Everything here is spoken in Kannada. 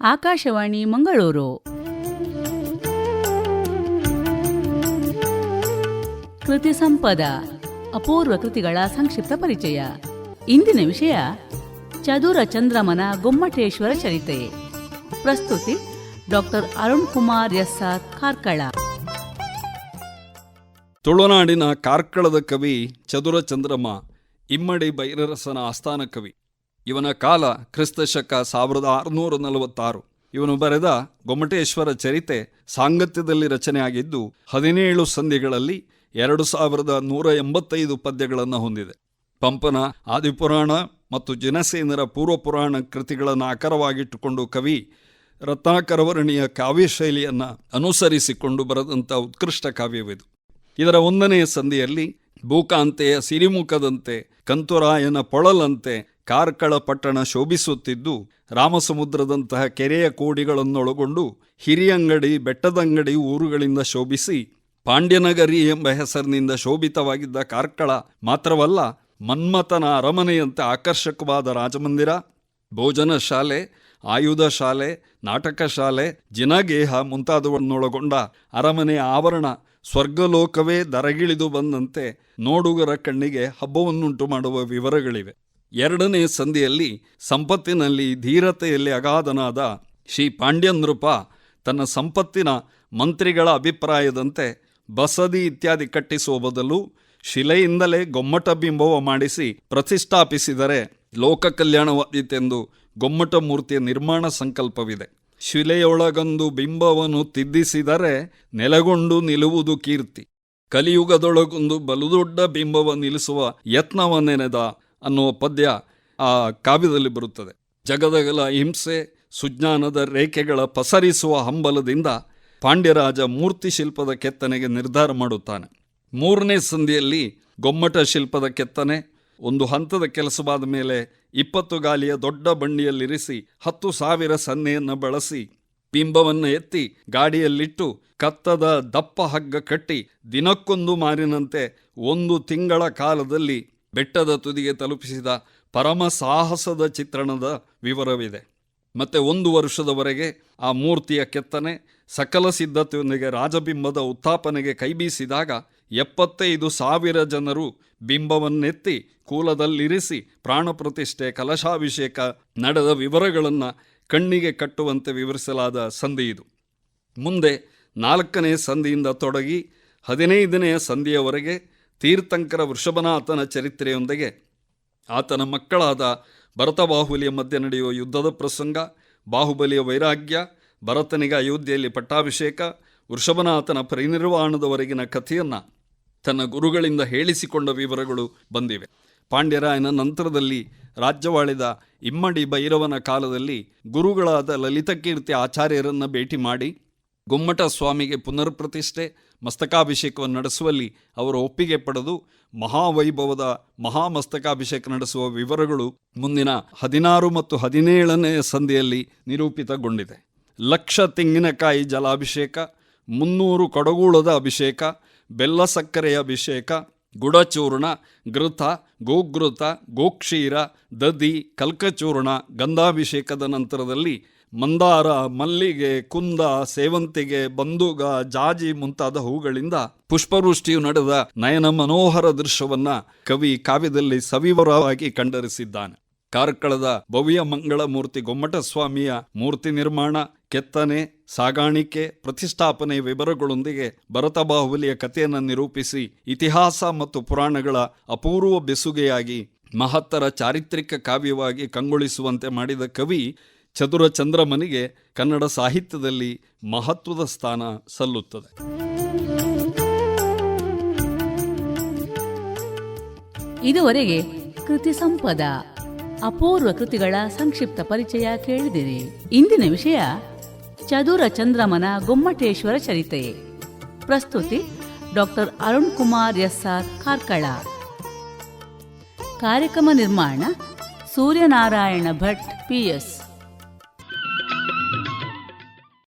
ಆಕಾಶವಾಣಿ ಮಂಗಳೂರು. ಕೃತಿ ಸಂಪದ, ಅಪೂರ್ವ ಕೃತಿಗಳ ಸಂಕ್ಷಿಪ್ತ ಪರಿಚಯ. ಇಂದಿನ ವಿಷಯ, ಚದುರ ಚಂದ್ರಮನ ಗೊಮ್ಮಟೇಶ್ವರ ಚರಿತೆ. ಪ್ರಸ್ತುತಿ, doctor Arun Kumar S R Karkala. ತುಳುನಾಡಿನ ಕಾರ್ಕಳದ ಕವಿ ಚದುರ ಚಂದ್ರಮ, ಇಮ್ಮಡಿ ಬೈರರಸನ ಆಸ್ಥಾನ ಕವಿ. ಇವನ ಕಾಲ ಕ್ರಿಸ್ತಶಕ ಸಾವಿರದ ಆರುನೂರ ನಲವತ್ತಾರು. ಇವನು ಬರೆದ ಗೊಮ್ಮಟೇಶ್ವರ ಚರಿತೆ ಸಾಂಗತ್ಯದಲ್ಲಿ ರಚನೆಯಾಗಿದ್ದು ಹದಿನೇಳು ಸಂಧಿಗಳಲ್ಲಿ ಎರಡು ಸಾವಿರದ ನೂರ ಎಂಬತ್ತೈದು ಪದ್ಯಗಳನ್ನು ಹೊಂದಿದೆ. ಪಂಪನ, ಆದಿಪುರಾಣ ಮತ್ತು ಜನಸೇನರ ಪೂರ್ವಪುರಾಣ ಕೃತಿಗಳನ್ನು ಆಕರವಾಗಿಟ್ಟುಕೊಂಡು ಕವಿ ರತ್ನಾಕರವರ್ಣಿಯ ಕಾವ್ಯಶೈಲಿಯನ್ನು ಅನುಸರಿಸಿಕೊಂಡು ಬರೆದಂಥ ಉತ್ಕೃಷ್ಟ ಕಾವ್ಯವಿದು. ಇದರ ಒಂದನೆಯ ಸಂಧಿಯಲ್ಲಿ ಭೂಕಾಂತೆಯ ಸಿರಿಮುಖದಂತೆ, ಕಂತುರಾಯನ ಪೊಳಲಂತೆ ಕಾರ್ಕಳ ಪಟ್ಟಣ ಶೋಭಿಸುತ್ತಿದ್ದು, ರಾಮಸಮುದ್ರದಂತಹ ಕೆರೆಯ ಕೋಡಿಗಳನ್ನೊಳಗೊಂಡು ಹಿರಿಯಂಗಡಿ, ಬೆಟ್ಟದಂಗಡಿ ಊರುಗಳಿಂದ ಶೋಭಿಸಿ, ಪಾಂಡ್ಯನಗರಿ ಎಂಬ ಹೆಸರಿನಿಂದ ಶೋಭಿತವಾಗಿದ್ದ ಕಾರ್ಕಳ ಮಾತ್ರವಲ್ಲ, ಮನ್ಮಥನ ಅರಮನೆಯಂತೆ ಆಕರ್ಷಕವಾದ ರಾಜಮಂದಿರ, ಭೋಜನ ಶಾಲೆ, ಆಯುಧ ಶಾಲೆ, ನಾಟಕ ಶಾಲೆ, ಜಿನಗೇಹ ಮುಂತಾದವನ್ನೊಳಗೊಂಡ ಅರಮನೆಯ ಆವರಣ ಸ್ವರ್ಗಲೋಕವೇ ದರಗಿಳಿದು ಬಂದಂತೆ ನೋಡುಗರ ಕಣ್ಣಿಗೆ ಹಬ್ಬವನ್ನುಂಟು ಮಾಡುವ ವಿವರಗಳಿವೆ. ಎರಡನೇ ಸಂಧಿಯಲ್ಲಿ ಸಂಪತ್ತಿನಲ್ಲಿ ಧೀರತೆಯಲ್ಲಿ ಅಗಾಧನಾದ ಶ್ರೀ ಪಾಂಡ್ಯನೃಪ ತನ್ನ ಸಂಪತ್ತಿನ ಮಂತ್ರಿಗಳ ಅಭಿಪ್ರಾಯದಂತೆ ಬಸದಿ ಇತ್ಯಾದಿ ಕಟ್ಟಿಸುವ ಬದಲು ಶಿಲೆಯಿಂದಲೇ ಗೊಮ್ಮಟ ಬಿಂಬವ ಮಾಡಿಸಿ ಪ್ರತಿಷ್ಠಾಪಿಸಿದರೆ ಲೋಕ ಕಲ್ಯಾಣವಾದೀತೆಂದು ಗೊಮ್ಮಟ ಮೂರ್ತಿಯ ನಿರ್ಮಾಣ ಸಂಕಲ್ಪವಿದೆ. ಶಿಲೆಯೊಳಗೊಂದು ಬಿಂಬವನ್ನು ತಿದ್ದಿಸಿದರೆ ನೆಲಗೊಂಡು ನಿಲ್ಲುವುದು ಕೀರ್ತಿ. ಕಲಿಯುಗದೊಳಗೊಂದು ಬಲುದೊಡ್ಡ ಬಿಂಬವ ನಿಲ್ಲಿಸುವ ಯತ್ನವನ್ನೆನೆದ ಅನ್ನುವ ಪದ್ಯ ಆ ಕಾವ್ಯದಲ್ಲಿ ಬರುತ್ತದೆ. ಜಗದಗಲ ಹಿಂಸೆ, ಸುಜ್ಞಾನದ ರೇಖೆಗಳ ಪಸರಿಸುವ ಹಂಬಲದಿಂದ ಪಾಂಡ್ಯರಾಜ ಮೂರ್ತಿ ಶಿಲ್ಪದ ಕೆತ್ತನೆಗೆ ನಿರ್ಧಾರ ಮಾಡುತ್ತಾನೆ. ಮೂರನೇ ಸಂಧಿಯಲ್ಲಿ ಗೊಮ್ಮಟ ಶಿಲ್ಪದ ಕೆತ್ತನೆ, ಒಂದು ಹಂತದ ಕೆಲಸವಾದ ಮೇಲೆ ಇಪ್ಪತ್ತು ಗಾಲಿಯ ದೊಡ್ಡ ಬಂಡಿಯಲ್ಲಿರಿಸಿ ಹತ್ತು ಸಾವಿರ ಸನ್ನೆಯನ್ನು ಬಳಸಿ ಬಿಂಬವನ್ನು ಎತ್ತಿ ಗಾಡಿಯಲ್ಲಿಟ್ಟು ಕತ್ತದ ದಪ್ಪ ಹಗ್ಗ ಕಟ್ಟಿ ದಿನಕ್ಕೊಂದು ಮಾರಿನಂತೆ ಒಂದು ತಿಂಗಳ ಕಾಲದಲ್ಲಿ ಬೆಟ್ಟದ ತುದಿಗೆ ತಲುಪಿಸಿದ ಪರಮ ಸಾಹಸದ ಚಿತ್ರಣದ ವಿವರವಿದೆ. ಮತ್ತೆ ಒಂದು ವರ್ಷದವರೆಗೆ ಆ ಮೂರ್ತಿಯ ಕೆತ್ತನೆ, ಸಕಲ ಸಿದ್ಧತೆಯೊಂದಿಗೆ ರಾಜಬಿಂಬದ ಉತ್ಥಾಪನೆಗೆ ಕೈಬೀಸಿದಾಗ ಎಪ್ಪತ್ತೈದು ಸಾವಿರ ಜನರು ಬಿಂಬವನ್ನೆತ್ತಿ ಕೂಲದಲ್ಲಿರಿಸಿ ಪ್ರಾಣ ಪ್ರತಿಷ್ಠೆ, ಕಲಶಾಭಿಷೇಕ ನಡೆದ ವಿವರಗಳನ್ನು ಕಣ್ಣಿಗೆ ಕಟ್ಟುವಂತೆ ವಿವರಿಸಲಾದ ಸಂಧಿ ಇದು. ಮುಂದೆ ನಾಲ್ಕನೇ ಸಂಧಿಯಿಂದ ತೊಡಗಿ ಹದಿನೈದನೆಯ ಸಂಧಿಯವರೆಗೆ ತೀರ್ಥಂಕರ ವೃಷಭನಾಥನ ಚರಿತ್ರೆಯೊಂದಿಗೆ ಆತನ ಮಕ್ಕಳಾದ ಭರತಬಾಹುಲಿಯ ಮಧ್ಯೆ ನಡೆಯುವ ಯುದ್ಧದ ಪ್ರಸಂಗ, ಬಾಹುಬಲಿಯ ವೈರಾಗ್ಯ, ಭರತನಿಗೆ ಅಯೋಧ್ಯೆಯಲ್ಲಿ ಪಟ್ಟಾಭಿಷೇಕ ವೃಷಭನಾಥನ ಪರಿನಿರ್ವಾಣದವರೆಗಿನ ಕಥೆಯನ್ನು ತನ್ನ ಗುರುಗಳಿಂದ ಹೇಳಿಸಿಕೊಂಡ ವಿವರಗಳು ಬಂದಿವೆ. ಪಾಂಡ್ಯರಾಯನ ನಂತರದಲ್ಲಿ ರಾಜ್ಯವಾಳಿದ ಇಮ್ಮಡಿ ಭೈರವನ ಕಾಲದಲ್ಲಿ ಗುರುಗಳಾದ ಲಲಿತಕೀರ್ತಿ ಆಚಾರ್ಯರನ್ನು ಭೇಟಿ ಮಾಡಿ ಗೊಮ್ಮಟ ಸ್ವಾಮಿಗೆ ಪುನರ್ಪ್ರತಿಷ್ಠೆ, ಮಸ್ತಕಾಭಿಷೇಕವನ್ನು ನಡೆಸುವಲ್ಲಿ ಅವರ ಒಪ್ಪಿಗೆ ಪಡೆದು ಮಹಾವೈಭವದ ಮಹಾಮಸ್ತಕಾಭಿಷೇಕ ನಡೆಸುವ ವಿವರಗಳು ಮುಂದಿನ ಹದಿನಾರು ಮತ್ತು ಹದಿನೇಳನೇ ಸಂಧಿಯಲ್ಲಿ ನಿರೂಪಿತಗೊಂಡಿದೆ. ಲಕ್ಷ ತೆಂಗಿನಕಾಯಿ ಜಲಾಭಿಷೇಕ, ಮುನ್ನೂರು ಕಡಗೂಳದ ಅಭಿಷೇಕ, ಬೆಲ್ಲ ಸಕ್ಕರೆಯ ಅಭಿಷೇಕ ಗುಡಚೂರ್ಣ ಘೃತ ಗೋಘೃತ ಗೋಕ್ಷೀರ ದದಿ ಕಲ್ಕಚೂರ್ಣ, ಗಂಧಾಭಿಷೇಕದ ನಂತರದಲ್ಲಿ ಮಂದಾರ, ಮಲ್ಲಿಗೆ, ಕುಂದ, ಸೇವಂತಿಗೆ, ಬಂದೂಗ, ಜಾಜಿ ಮುಂತಾದ ಹೂಗಳಿಂದ ಪುಷ್ಪವೃಷ್ಟಿಯು ನಡೆದ ನಯನ ಮನೋಹರ ದೃಶ್ಯವನ್ನ ಕವಿ ಕಾವ್ಯದಲ್ಲಿ ಸವಿವರವಾಗಿ ಕಂಡರಿಸಿದ್ದಾನೆ. ಕಾರ್ಕಳದ ಭವ್ಯ ಮಂಗಳ ಮೂರ್ತಿ ಗೊಮ್ಮಟಸ್ವಾಮಿಯ ಮೂರ್ತಿ ನಿರ್ಮಾಣ ಕೆತ್ತನೆ, ಸಾಗಾಣಿಕೆ, ಪ್ರತಿಷ್ಠಾಪನೆ ವಿವರಗಳೊಂದಿಗೆ ಭರತಬಾಹುಲಿಯ ಕಥೆಯನ್ನು ನಿರೂಪಿಸಿ ಇತಿಹಾಸ ಮತ್ತು ಪುರಾಣಗಳ ಅಪೂರ್ವ ಬೆಸುಗೆಯಾಗಿ ಮಹತ್ತರ ಚಾರಿತ್ರಿಕ ಕಾವ್ಯವಾಗಿ ಕಂಗೊಳಿಸುವಂತೆ ಮಾಡಿದ ಕವಿ ಚದುರ ಚಂದ್ರಮನಿಗೆ ಕನ್ನಡ ಸಾಹಿತ್ಯದಲ್ಲಿ ಮಹತ್ವದ ಸ್ಥಾನ ಸಲ್ಲುತ್ತದೆ. ಇದುವರೆಗೆ ಕೃತಿ ಸಂಪದ, ಅಪೂರ್ವ ಕೃತಿಗಳ ಸಂಕ್ಷಿಪ್ತ ಪರಿಚಯ ಕೇಳಿದಿರಿ. ಇಂದಿನ ವಿಷಯ ಚದುರ ಚಂದ್ರಮನ ಗೊಮ್ಮಟೇಶ್ವರ ಚರಿತೆ. ಪ್ರಸ್ತುತಿ doctor Arun Kumar S R Karkala. ಕಾರ್ಯಕ್ರಮ ನಿರ್ಮಾಣ ಸೂರ್ಯನಾರಾಯಣ ಭಟ್ ಪಿಎಸ್